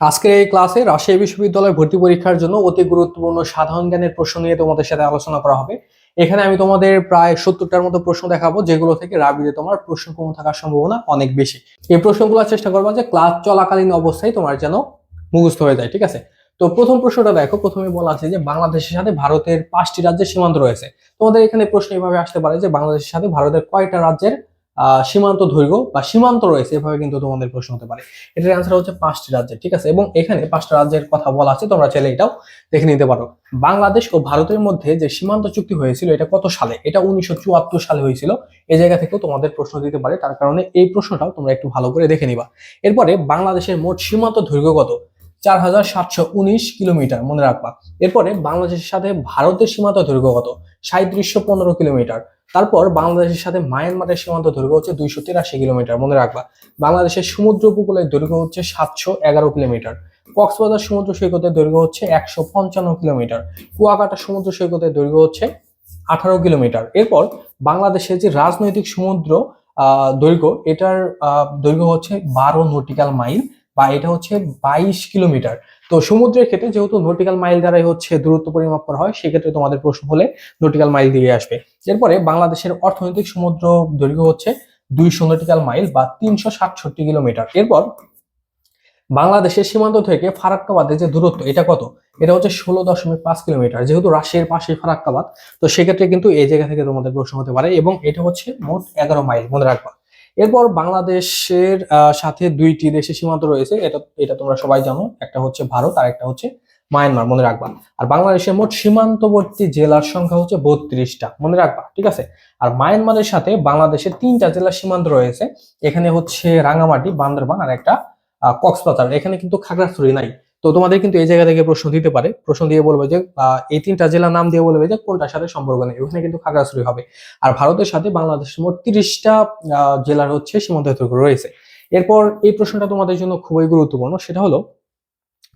আজকের এই ক্লাসে রাজশাহী বিশ্ববিদ্যালয় ভর্তি পরীক্ষার জন্য অতি গুরুত্বপূর্ণ সাধারণ জ্ঞানের প্রশ্ন নিয়ে তোমাদের সাথে আলোচনা করা হবে। এখানে আমি তোমাদের প্রায় সত্তরটার মতো প্রশ্ন দেখাবো, যেগুলো থেকে রাবিতে তোমার প্রশ্ন কম থাকার সম্ভাবনা অনেক বেশি। এই প্রশ্নগুলো চেষ্টা করবা যে ক্লাস চলাকালীন অবস্থায় তোমার যেন মুখস্থ হয়ে যায়, ঠিক আছে? তো প্রথম প্রশ্নটা দেখো, প্রথমে বলা আছে যে বাংলাদেশের সাথে ভারতের পাঁচটি রাজ্যের সীমান্ত রয়েছে। তোমাদের এখানে প্রশ্ন এভাবে আসতে পারে যে বাংলাদেশের সাথে ভারতের কয়টা রাজ্যের সীমান্ত দৈর্ঘ্য বা সীমান্ত রয়েছে, এভাবে কিন্তু তোমাদের প্রশ্ন হতে পারে। এটার অ্যান্সার হচ্ছে পাঁচটি রাজ্যের, ঠিক আছে? এবং এখানে পাঁচটা রাজ্যের কথা বলা আছে, তোমরা চাইলে এটাও দেখে নিতে পারো। বাংলাদেশ ও ভারতের মধ্যে যে সীমান্ত চুক্তি হয়েছিল, এটা কত সালে? এটা উনিশশো চুয়াত্তর সালে হয়েছিল। এই জায়গা থেকেও তোমাদের প্রশ্ন দিতে পারে, তার কারণে এই প্রশ্নটাও তোমরা একটু ভালো করে দেখে নিবা। এরপরে বাংলাদেশের মোট সীমান্ত দৈর্ঘ্য কত? চার হাজার সাতশো উনিশ কিলোমিটার, মনে রাখবা। এরপরে বাংলাদেশের সাথে ভারতের সীমান্ত দৈর্ঘ্য কত? সাঁত্রিশশো পনেরো কিলোমিটার। তারপর বাংলাদেশের সাথে মায়ানমারের সীমান্ত দৈর্ঘ্য হচ্ছে দুইশো তিরাশি কিলোমিটার। মনে রাখবা, বাংলাদেশের সমুদ্র উপকূলের দৈর্ঘ্য হচ্ছে সাতশো এগারো কিলোমিটার। কক্সবাজার সমুদ্র সৈকতের দৈর্ঘ্য হচ্ছে একশো পঞ্চান্ন কিলোমিটার। কুয়াকাটা সমুদ্র সৈকতের দৈর্ঘ্য হচ্ছে আঠারো কিলোমিটার। এরপর বাংলাদেশের যে রাজনৈতিক সমুদ্র দৈর্ঘ্য, এটার দৈর্ঘ্য হচ্ছে বারো নটিক্যাল মাইল। বা এটা হচ্ছে বাইশ কিলোমিটার। তো সমুদ্রের ক্ষেত্রে যেহেতু নটিক্যাল মাইল দ্বারাই হচ্ছে দূরত্ব পরিমাপ করা হয়, সেক্ষেত্রে তোমাদের প্রশ্ন হলে নটিক্যাল মাইল দিয়ে আসবে। এরপরে বাংলাদেশের অর্থনৈতিক সমুদ্র দৈর্ঘ্য হচ্ছে দুইশো নটিক্যাল মাইল বা তিনশো সাতষট্টি কিলোমিটার। এরপর বাংলাদেশের সীমান্ত থেকে ফারাক্কাবাদের যে দূরত্ব, এটা কত? এটা হচ্ছে ষোলো দশমিক পাঁচ কিলোমিটার, যেহেতু রাশিয়ার পাশে ফারাক্কাবাদ, তো সেক্ষেত্রে কিন্তু এই জায়গা থেকে তোমাদের প্রশ্ন হতে পারে এবং এটা হচ্ছে মোট এগারো মাইল, মনে রাখবা। এরপর বাংলাদেশের সাথে দুইটি দেশের সীমান্ত রয়েছে। এটা এটা তোমরা সবাই জানো। একটা হচ্ছে ভারত, আর একটা হচ্ছে মায়ানমার। মনে রাখবা। আর বাংলাদেশের মোট সীমান্তবর্তী জেলার সংখ্যা হচ্ছে বত্রিশটা। মনে রাখবা, ঠিক আছে? আর মায়ানমারের সাথে বাংলাদেশের তিনটা জেলার সীমান্ত রয়েছে। এখানে হচ্ছে রাঙামাটি, বান্দরবান, আর একটা কক্সবাজার। এখানে কিন্তু খাগড়াছড়ি নাই। তো তোমাদের কিন্তু এই জায়গা থেকে প্রশ্ন দিতে পারে। প্রশ্ন দিয়ে বলবে যে এই তিনটা জেলার নাম দিয়ে বলবে যে কোনটার সাথে সম্পর্ক নেই। ওখানে কিন্তু খাগড়াছড়ি হবে। আর ভারতের সাথে বাংলাদেশ মোট তিরিশটা জেলার হচ্ছে সীমান্ত রয়েছে। এরপর এই প্রশ্নটা তোমাদের জন্য খুবই গুরুত্বপূর্ণ। সেটা হলো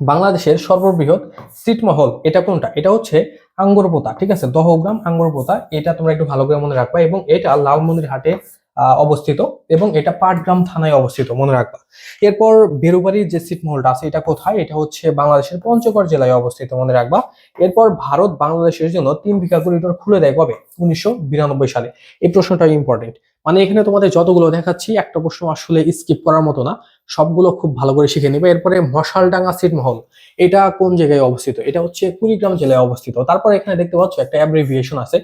বাংলাদেশের সর্ববৃহৎ ছিটমহল এটা কোনটা? এটা হচ্ছে আঙ্গরপোতা ঠিক আছে? দহগ্রাম আঙ্গরপোতা এটা তোমরা একটু ভালো করে মনে রাখবা। এবং এটা লালমন্দিরহাটে আহ, অবস্থিত এবং এটা পাটগ্রাম থানায় অবস্থিত, মনে রাখবা। এরপর বেরুবাড়ির যে ছিটমহলটা আছে, এটা কোথায়? এটা হচ্ছে বাংলাদেশের পঞ্চগড় জেলায় অবস্থিত, মনে রাখবা। এরপর ভারত বাংলাদেশের জন্য তিন বিঘা করিডোর খুলে দেয় কবে? উনিশশো বিরানব্বই সালে। এই প্রশ্নটা ইম্পর্টেন্ট মানে এখানে তোমাদের যতগুলো দেখাচ্ছি, একটা প্রশ্ন আসলে স্কিপ করার মতো না। সবগুলো খুব ভালো করে শিখে নিবে। এরপরে মশালডাঙ্গা ছিটমহল এটা কোন জায়গায় অবস্থিত? এটা হচ্ছে কুড়িগ্রাম জেলায় অবস্থিত। তারপর এখানে দেখতে পাচ্ছ একটা অ্যাব্রিভিয়েশন আছে।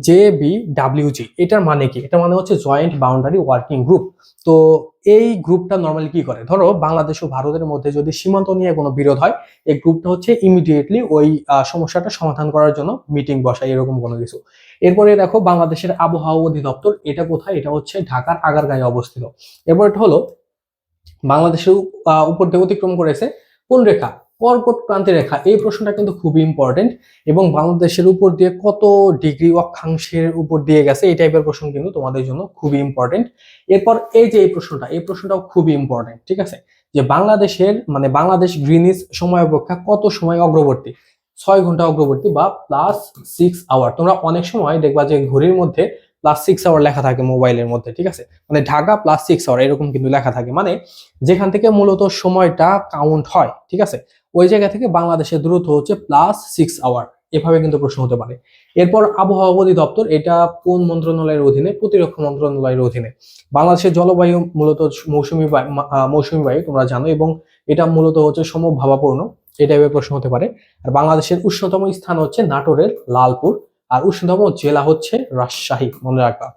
জে বি ডাব্লিউজি এটার মানে কি? এটা মানে হচ্ছে জয়েন্ট বাউন্ডারি ওয়ার্কিং গ্রুপ তো এই গ্রুপটা নর্মালি কি করে? ধরো বাংলাদেশ ও ভারতের মধ্যে যদি সীমান্ত নিয়ে কোনো বিরোধ হয়, এই গ্রুপটা হচ্ছে ইমিডিয়েটলি ওই সমস্যাটা সমাধান করার জন্য মিটিং বসায়, এরকম কোনো কিছু। এরপরে দেখো বাংলাদেশের আবহাওয়া অধিদপ্তর, এটা কোথায়? এটা হচ্ছে ঢাকার আগারগাঁয়ে অবস্থিত। এরপর এটা হলো, বাংলাদেশের উপ- উপর দিয়ে অতিক্রম করেছে কোন রেখা? কর্কট ক্রান্তি রেখা, এই প্রশ্নটা কিন্তু খুবই ইম্পর্টেন্ট এবং বাংলাদেশের উপর দিয়ে কত ডিগ্রি অক্ষাংশের উপর দিয়ে গেছে, এই টাইপের প্রশ্ন কিন্তু তোমাদের জন্য খুবই ইম্পর্টেন্ট এরপর এই যে এই প্রশ্নটা, এই প্রশ্নটাও খুবই ইম্পর্টেন্ট ঠিক আছে? যে বাংলাদেশের মানে বাংলাদেশ গ্রিনিস সময় অপেক্ষা কত সময় অগ্রবর্তী? ছয় ঘণ্টা অগ্রবর্তী বা প্লাস সিক্স আওয়ার তোমরা অনেক সময় দেখবা যে ঘড়ির মধ্যে প্লাস সিক্স আওয়ার লেখা থাকে মোবাইলের মধ্যে, ঠিক আছে? মানে ঢাকা প্লাস সিক্স আওয়ার এরকম কিন্তু লেখা থাকে। মানে যেখান থেকে মূলত সময়টা কাউন্ট হয়, ঠিক আছে? ওই জায়গা থেকে বাংলাদেশের দূরত্ব হচ্ছে প্লাস সিক্স আওয়ার এভাবে কিন্তু প্রশ্ন হতে পারে। এরপর আবহাওয়া অধিদপ্তর, এটা কোন মন্ত্রণালয়ের অধীনে? প্রতিরক্ষা মন্ত্রণালয়ের অধীনে। বাংলাদেশের জলবায়ু মূলত মৌসুমী মৌসুমী বায়ু, তোমরা জানো, এবং এটা মূলত হচ্ছে সমভাবাপূর্ণ এই টাইপের প্রশ্ন হতে পারে। আর বাংলাদেশের উষ্ণতম স্থান হচ্ছে নাটোরের লালপুর। আর উষ্ণতম জেলা হচ্ছে রাজশাহী, মনে রাখবা।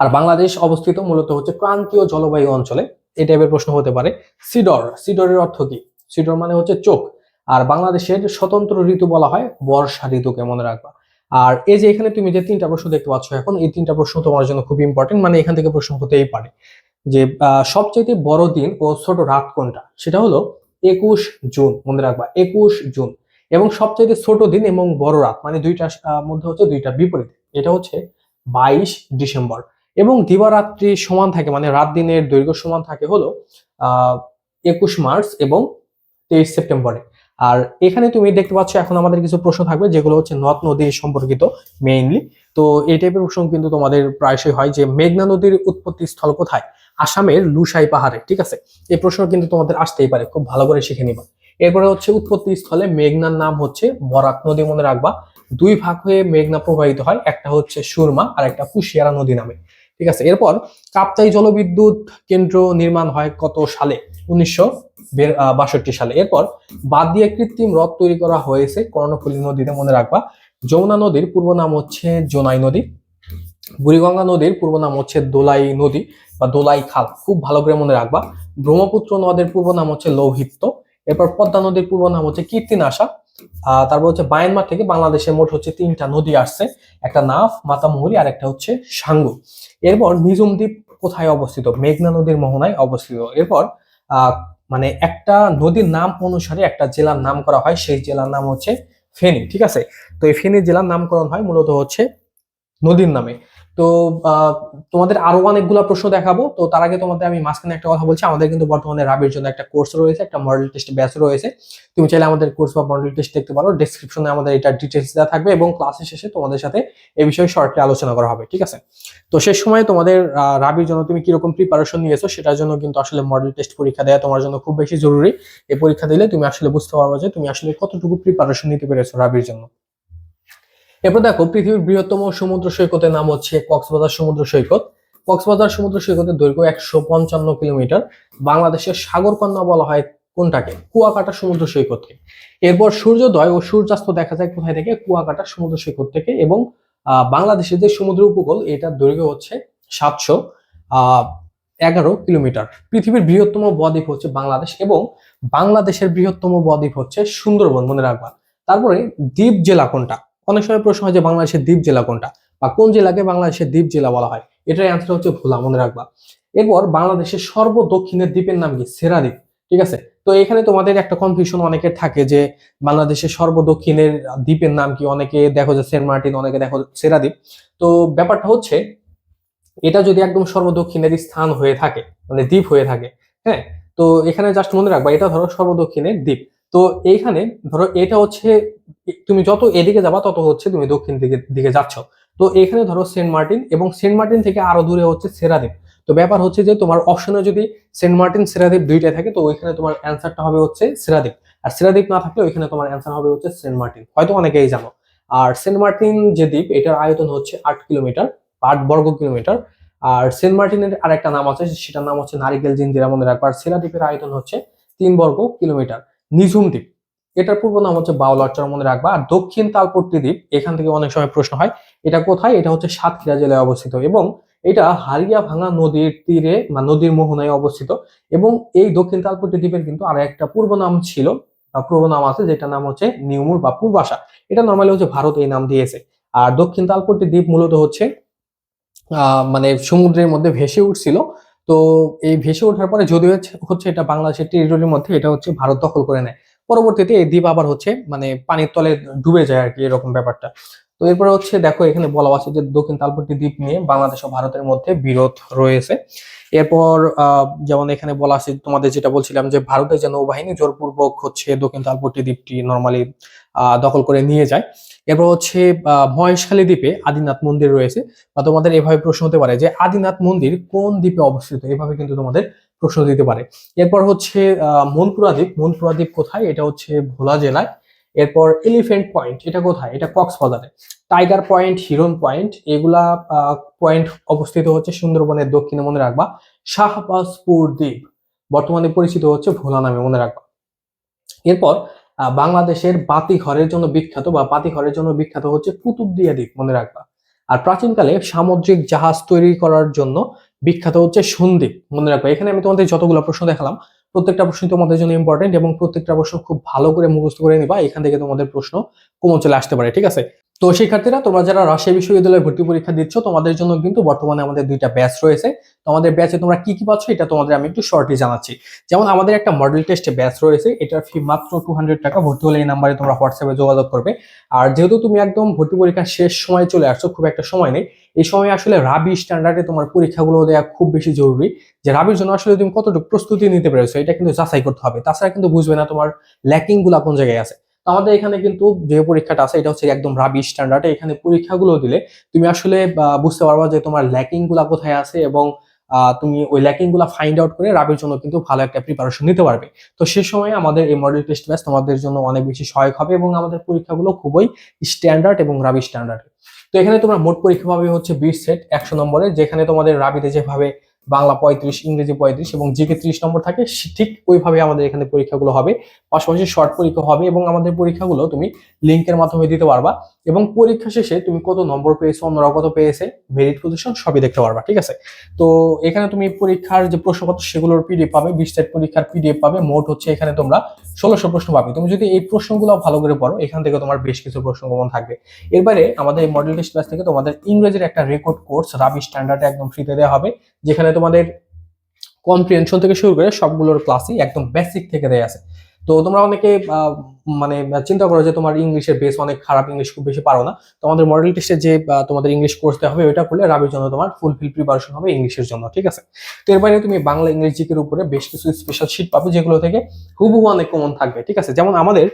আর বাংলাদেশ অবস্থিত মূলত হচ্ছে ক্রান্তীয় জলবায়ু অঞ্চলে। এই টাইপের প্রশ্ন হতে পারে, সিডর। সিডরের অর্থ কি? সিডর মানে হচ্ছে চোখ। আর বাংলাদেশের স্বতন্ত্র ঋতু বলা হয় বর্ষা ঋতুকে, মনে রাখবা। আর এই যে এখানে তুমি যে তিনটা প্রশ্ন দেখতে পাচ্ছ এখন, এই তিনটা প্রশ্ন তোমার জন্য খুব ইম্পর্টেন্ট মানে এখান থেকে প্রশ্ন হতেই পারে। যে সবচেয়ে বড় দিন ও ছোট রাত কোনটা? সেটা হলো একুশ জুন, মনে রাখবা। একুশ জুন। এবং সবচেয়ে ছোট দিন এবং বড় রাত মানে দুইটার মধ্যে হচ্ছে দুইটা বিপরীত এটা হচ্ছে বাইশ ডিসেম্বর। এবং দিবারাত্রি সমান থাকে মানে রাত দিনের দৈর্ঘ্য সমান থাকে হলো, আহ, একুশ মার্চ এবং তেইশ সেপ্টেম্বরে। আর এখানে তুমি দেখতে পাচ্ছ, এখন আমাদের কিছু প্রশ্ন থাকবে, যেগুলো হচ্ছে নদ নদী সম্পর্কিত মেইনলি তো এই টাইপের প্রশ্ন কিন্তু তোমাদের প্রায়শই হয় যে, মেঘনা নদীর উৎপত্তি স্থল কোথায়? আসামের লুসাই পাহাড়ে, ঠিক আছে? এই প্রশ্ন কিন্তু তোমাদের আসতেই পারে, খুব ভালো করে শিখে নিবা। এরপরে হচ্ছে উৎপত্তি স্থলে মেঘনার নাম হচ্ছে বরাক নদী মনে রাখবা। দুই ভাগ হয়ে মেঘনা প্রবাহিত হয়, একটা হচ্ছে সুরমা আর একটা কুশিয়ারা নদী নামে। ঠিক আছে, এরপর কাপ্তাই জলবিদ্যুৎ কেন্দ্র নির্মাণ হয় কত সালে? উনিশশো বাষট্টি সালে। এরপর বাদ দিয়ে কৃত্রিম হ্রদ তৈরি করা হয়েছে কর্ণফুলী নদীতে মনে রাখবা। যমুনা নদীর পূর্ব নাম হচ্ছে জোনাই নদী। বুড়িগঙ্গা নদীর পূর্ব নাম হচ্ছে দোলাই নদী বা দোলাই খাল। খুব ভালো করে মনে রাখবা। ব্রহ্মপুত্র নদের পূর্ব নাম হচ্ছে লৌহিত্য এরপর পদ্মা নদীর পূর্ব নাম হচ্ছে কীর্তিনাশা। তারপর হচ্ছে বায়ানমার থেকে বাংলাদেশে মোট হচ্ছে তিনটা নদী আসছে। একটা নাফ, মাতামুহুরি, আর একটা হচ্ছে সাঙ্গু। এরপর নিজুম দ্বীপ কোথায় অবস্থিত? মেঘনা নদীর মোহনায় অবস্থিত। এরপর মানে একটা নদীর নাম অনুসারে একটা জেলার নাম করা হয়, সেই জেলার নাম হচ্ছে ফেনী, ঠিক আছে? তো এই ফেনী জেলার নামকরণ হয় মূলত হচ্ছে নদীর নামে। তো তোমাদের আরও অনেকগুলো প্রশ্ন দেখাবো। তো তার আগে তোমাদের আমি মাঝখানে একটা কথা বলছি, আমাদের কিন্তু বর্তমানে রাবির জন্য একটা কোর্স রয়েছে, একটা মডেল টেস্ট ব্যাচ রয়েছে। তুমি চাইলে আমাদের কোর্স বা মডেল টেস্ট দেখতে পারো ডেসক্রিপশনে আমাদের এটা ডিটেলস দেওয়া থাকবে এবং ক্লাসের শেষে তোমাদের সাথে এই বিষয়ে শর্টলি আলোচনা করা হবে, ঠিক আছে? তো শেষ সময় তোমাদের রাবির জন্য তুমি কীরকম প্রিপারেশন নিয়েছো সেটার জন্য কিন্তু আসলে মডেল টেস্ট পরীক্ষা দেওয়া তোমার জন্য খুব বেশি জরুরি। এই পরীক্ষা দিলে তুমি আসলে বুঝতে পারবে যে তুমি আসলে কতটুকু প্রিপারেশন নিতে পেরেছ রাবির জন্য। এরপর দেখো, পৃথিবীর বৃহত্তম সমুদ্র সৈকতের নাম হচ্ছে কক্সবাজার সমুদ্র সৈকত। কক্সবাজার সমুদ্র সৈকতের দৈর্ঘ্য একশো পঞ্চান্ন কিলোমিটার। বাংলাদেশের সাগরকন্যা বলা হয় কোনটাকে? কুয়াকাটা সমুদ্র সৈকতকে। এরপর সূর্যোদয় ও সূর্যাস্ত দেখা যায় কোথায় থেকে? কুয়াকাটা সমুদ্র সৈকত থেকে এবং বাংলাদেশের যে সমুদ্র উপকূল, এটার দৈর্ঘ্য হচ্ছে সাতশো এগারো কিলোমিটার। পৃথিবীর বৃহত্তম বদ্বীপ হচ্ছে বাংলাদেশ এবং বাংলাদেশের বৃহত্তম বদ্বীপ হচ্ছে সুন্দরবন, মনে রাখবা। তারপরে দ্বীপ জেলা কোনটা? অনেক সময় প্রশ্ন হয় যে বাংলাদেশের দ্বীপ জেলা কোনটা বা কোন জেলাকে বাংলাদেশের দ্বীপ জেলা বলা হয়? এটার অ্যান্সার হচ্ছে ভোলা, মনে রাখবা। এরপর বাংলাদেশের সর্ব দক্ষিণের দ্বীপের নাম কি? সেরা দ্বীপ, ঠিক আছে? তো এখানে তোমাদের একটা কনফিউশন অনেকে থাকে যে বাংলাদেশের সর্ব দক্ষিণের দ্বীপের নাম কি? অনেকে দেখো যে সেন্ট মার্টিন, অনেকে দেখো সেরা দ্বীপ। তো ব্যাপারটা হচ্ছে, এটা যদি একদম সর্বদক্ষিণের স্থান হয়ে থাকে মানে দ্বীপ হয়ে থাকে হ্যাঁ? তো এখানে জাস্ট মনে রাখবা, এটা ধরো সর্বদক্ষিণের দ্বীপ। তো এইখানে ধরো এটা হচ্ছে, তুমি যত এদিকে যাবা, তত হচ্ছে তুমি দক্ষিণ দিকে দিকে যাচ্ছ। তো এখানে ধরো সেন্ট মার্টিন এবং সেন্ট মার্টিন থেকে আরও দূরে হচ্ছে সেরাদ্বীপ। তো ব্যাপার হচ্ছে যে তোমার অপশনে যদি সেন্ট মার্টিন, সেরাদ্বীপ দুইটাই থাকে, তো ওইখানে তোমার অ্যান্সারটা হবে হচ্ছে সেরাদ্বীপ। আর সেরাদ্বীপ না থাকলে ওইখানে তোমার অ্যান্সার হবে হচ্ছে সেন্ট মার্টিন। হয়তো অনেকেই জানো। আর সেন্ট মার্টিন যে দ্বীপ, এটার আয়তন হচ্ছে আট কিলোমিটার, আট বর্গ কিলোমিটার। আর সেন্ট মার্টিনের আরেকটা নাম আছে, সেটার নাম হচ্ছে নারিকেল জিঞ্জিরা মনে রাখবা আর সেরা দ্বীপের আয়তন হচ্ছে তিন বর্গ কিলোমিটার। নিঝুম দ্বীপ। এটার পূর্ব নাম হচ্ছে বাউলারচর মনে রাখবা। আর দক্ষিণ তালপট্টি দ্বীপ, এখান থেকে অনেক সময় প্রশ্ন হয়, এটা কোথায়? এটা হচ্ছে সাতক্ষীরা জেলায় অবস্থিত এবং এটা হারিয়া ভাঙা নদীর তীরে বা নদীর মোহনায় অবস্থিত এবং এই দক্ষিণ তালপট্টি দ্বীপের কিন্তু আর একটা পূর্ব নাম ছিল, বা পূর্ব নাম আছে যেটা নাম হচ্ছে নিউমুর বা পূর্বাশা। এটা নর্মালি হচ্ছে ভারত এই নাম দিয়েছে। আর দক্ষিণ তালপট্টি দ্বীপ মূলত হচ্ছে মানে সমুদ্রের মধ্যে ভেসে উঠছিল। তো এই ভেসে ওঠার পরে যদিও হচ্ছে- এটা বাংলাদেশের টেরিটরির মধ্যে, এটা হচ্ছে ভারত দখল করে নেয়। পরবর্তীতে এই দ্বীপ আবার হচ্ছে মানে পানির তলে ডুবে যায় আর কি, এরকম ব্যাপারটা। তো এরপরে হচ্ছে দেখো, এখানে বলা আছে যে দক্ষিণ তালপট্টি দ্বীপ নিয়ে বাংলাদেশ ও ভারতের মধ্যে বিরোধ রয়েছে। এরপর যেমন এখানে বলা আছে, তোমাদের যেটা বলছিলাম যে ভারতের যে নৌবাহিনী জোরপূর্বক হচ্ছে দক্ষিণ তালপট্টি দ্বীপটি নর্মালি দখল করে নিয়ে যায়। এরপর হচ্ছে মহেশখালী দ্বীপে আদিনাথ মন্দির রয়েছে। বা তোমাদের এভাবে প্রশ্ন হতে পারে যে আদিনাথ মন্দির কোন দ্বীপে অবস্থিত? এভাবে কিন্তু তোমাদের প্রশ্ন দিতে পারে। এরপর হচ্ছে মনপুরা দ্বীপ। মনপুরা দ্বীপ কোথায়? এটা হচ্ছে ভোলা জেলায়। এরপর এলিফেন্ট পয়েন্ট এটা কোথায়? এটা কক্সবাজারে। টাইগার পয়েন্ট হিরন পয়েন্ট এগুলা পয়েন্ট অবস্থিত হচ্ছে সুন্দরবনের দক্ষিণে, মনে রাখবা। শাহবাজপুর দ্বীপ, বর্তমানে পরিচিত হচ্ছে ভোলা নামে, মনে রাখবা। এরপর বাংলাদেশের বাতি ঘরের জন্য বিখ্যাত বা বাতি ঘরের জন্য বিখ্যাত হচ্ছে কুতুবদিয়া দ্বীপ, মনে রাখবা। আর প্রাচীনকালে সামুদ্রিক জাহাজ তৈরি করার জন্য বিখ্যাত হচ্ছে সন্দ্বীপ, মনে রাখবা। এখানে আমি তোমাদের যতগুলো প্রশ্ন দেখালাম প্রত্যেকটা প্রশ্ন তোমাদের জন্য ইম্পর্টেন্ট এবং প্রত্যেকটা প্রশ্ন খুব ভালো করে মুখস্থ করে নিবা, এখান থেকে তোমাদের প্রশ্ন কমন চলে আসতে পারে, ঠিক আছে? তো শিক্ষার্থীরা, তোমরা যারা রাজশাহী বিশ্ববিদ্যালয়ে ভর্তি পরীক্ষা দিচ্ছ, তোমাদের জন্য কিন্তু বর্তমানে আমাদের দুইটা ব্যাচ রয়েছে। তোমাদের ব্যাচে তোমরা কি কি পাচ্ছ, এটা তোমাদের আমি একটু শর্টলি জানাচ্ছি। যেমন আমাদের একটা মডেল টেস্ট ব্যাচ রয়েছে, এটার ফি মাত্র টু টাকা, ভর্তি হলে এই নাম্বারে তোমরা হোয়াটসঅ্যাপে যোগাযোগ করবে। আর যেহেতু তুমি একদম ভর্তি পরীক্ষার শেষ সময় চলে আসছো, খুব একটা সময় নেই এই সময় আসলে রাবি স্ট্যান্ডার্ডে তোমার পরীক্ষাগুলো দেওয়া খুব বেশি জরুরি। যে রাবির জন্য আসলে তুমি কতটুকু প্রস্তুতি নিতে পেরেছ, এটা কিন্তু যাচাই করতে হবে। তাছাড়া কিন্তু বুঝবে না তোমার ল্যাকিংগুলা কোন জায়গায় আছে। আমাদের এখানে কিন্তু যে পরীক্ষাটা আছে, এটা হচ্ছে একদম রাবি স্ট্যান্ডার্ডে এখানে পরীক্ষাগুলো দিলে তুমি আসলে বুঝতে পারবা যে তোমার ল্যাকিংগুলা কোথায় আছে এবং তুমি ওই ল্যাকিংগুলা ফাইন্ড আউট করে রাবির জন্য কিন্তু ভালো একটা প্রিপারেশন নিতে পারবে। তো সে সময় আমাদের এই মডেল টেস্ট ব্যাচ তোমাদের জন্য অনেক বেশি সহায়ক হবে এবং আমাদের পরীক্ষাগুলো খুবই স্ট্যান্ডার্ড এবং রাবি স্ট্যান্ডার্ড তো এখানে তোমার মোট পরীক্ষা পাবে হচ্ছে বিশ সেট একশো নম্বরের, যেখানে তোমাদের রাবিতে যেভাবে বাংলা পঁয়ত্রিশ, ইংরেজি পঁয়ত্রিশ এবং জিকে ত্রিশ নম্বর থাকে ঠিক ওইভাবে আমাদের এখানে পরীক্ষাগুলো হবে। পাশাপাশি শর্ট পরীক্ষা হবে এবং আমাদের পরীক্ষাগুলো তুমি লিঙ্কের মাধ্যমে দিতে পারবা। এবং পরীক্ষা শেষে তুমি কত নম্বর পেয়েছ অন্যরা কত পেয়েছে মেরিট পজিশন সবই দেখতে পারবা, ঠিক আছে? তো এখানে তুমি পরীক্ষার যে প্রশ্নপত্র, সেগুলোর পিডিএফ পাবে বিশ সেট পরীক্ষার পিডিএফ পাবে, মোট হচ্ছে এখানে তোমরা ষোলোশো প্রশ্ন পাবে। তুমি যদি এই প্রশ্নগুলো ভালো করে পড়ো, এখান থেকে তোমার বেশ কিছু প্রশ্ন কমন থাকবে। এরপরে আমাদের এই মডেল টেস্ট ক্লাস থেকে তোমাদের ইংরেজির একটা রেকর্ড কোর্স রাবি স্ট্যান্ডার্ডে একদম ফ্রিতে দেওয়া হবে, যেখানে তোমাদের কম্প্রিহেনশন থেকে শুরু করে সবগুলোর ক্লাসই একদম বেসিক থেকে দেয়া আছে। তো তোমরা অনেকে মানে চিন্তা করো যে তোমার ইংলিশের বেস অনেক খারাপ, ইংলিশ খুব বেশি পারো না। তোমাদের মডেল টেস্টে যে তোমাদের ইংলিশ করতে হবে, ওইটা করলে রাবির জন্য তোমার ফুলফিল প্রিপারেশন হবে ইংলিশের জন্য, ঠিক আছে? তো এর বাইরে তুমি বাংলা, ইংরেজি জিকের উপরে বেশ কিছু স্পেশাল শিট পাবে, যেগুলো থেকে হুবহু অনেক কমন থাকবে, ঠিক আছে? যেমন আমাদের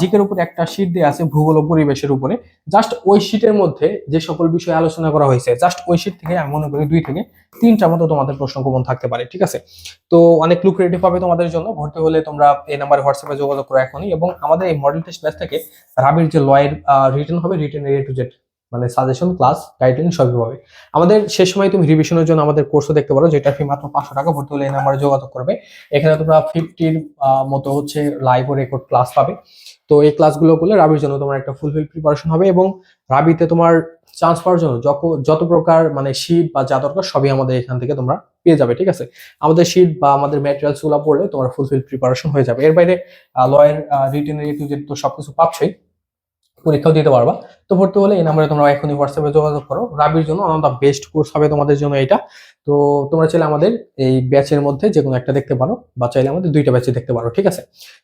জিকের উপরে একটা শিট দেওয়া আছে ভূগোল পরিবেশের উপরে। জাস্ট ওই শিটের মধ্যে যে সকল বিষয়ে আলোচনা করা হয়েছে জাস্ট ওই শিট থেকে আমি মনে করি দুই থেকে তিনটা মতো তোমাদের প্রশ্ন কমন থাকতে পারে, ঠিক আছে? তো অনেক লুক্রেটিভ হবে তোমাদের জন্য, ভর্তি হলে তোমরা এই নাম্বারে হোয়াটসঅ্যাপে যোগাযোগ করো এখনই, এবং আমাদের এই মডেল টেস্ট ব্যাচ থেকে রাবির যে লয়ের রিটার্ন হবে রিটার্ন এ টু জেড মানে সাজেশন ক্লাস গাইডলাইন সবই পাবে। আমাদের শেষ সময় তুমি রিভিশনের জন্য আমাদের কোর্সও দেখতে পারো, যেটা ফি মাত্র পাঁচশো টাকা, ভর্তি হলে নাম্বারে যোগাযোগ করবে। এখানে তোমরা ফিফটির মতো হচ্ছে লাইভ ও রেকর্ড ক্লাস পাবে। তো এই ক্লাসগুলো করলে রাবির জন্য তোমার একটা ফুলফিল প্রিপারেশন হবে এবং রাবিতে তোমার চান্স পাওয়ার জন্য যত- প্রকার মানে শীট বা যা দরকার সবই আমাদের এখান থেকে তোমরা পেয়ে যাবে, ঠিক আছে? আমাদের শীট বা আমাদের ম্যাটেরিয়ালসগুলো পড়লে তোমার ফুলফিল প্রিপারেশন হয়ে যাবে। এর বাইরে লয়ের রিটেন তো সবকিছু পাচ্ছই। পরীক্ষাও দিতে পারবা। তো ভর্তি হলে এই নাম্বারে তোমরা এখনই হোয়াটসঅ্যাপে যোগাযোগ করো। রাবির জন্য অন দ্য বেস্ট কোর্স হবে তোমাদের জন্য এটা। তো তোমরা চাইলে আমাদের এই ব্যাচের মধ্যে যে কোনো একটা দেখতে পারো বা চাইলে আমাদের দুইটা ব্যাচে দেখতে পারো, ঠিক আছে?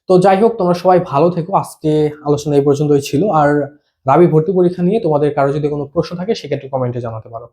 তো যাই হোক, তোমরা সবাই ভালো থেকো। আজকে আলোচনা এই পর্যন্তই ছিল। আর রাবি ভর্তি পরীক্ষা নিয়ে তোমাদের কারও যদি কোনো প্রশ্ন থাকে, সেক্ষেত্রে কমেন্টে জানাতে পারো।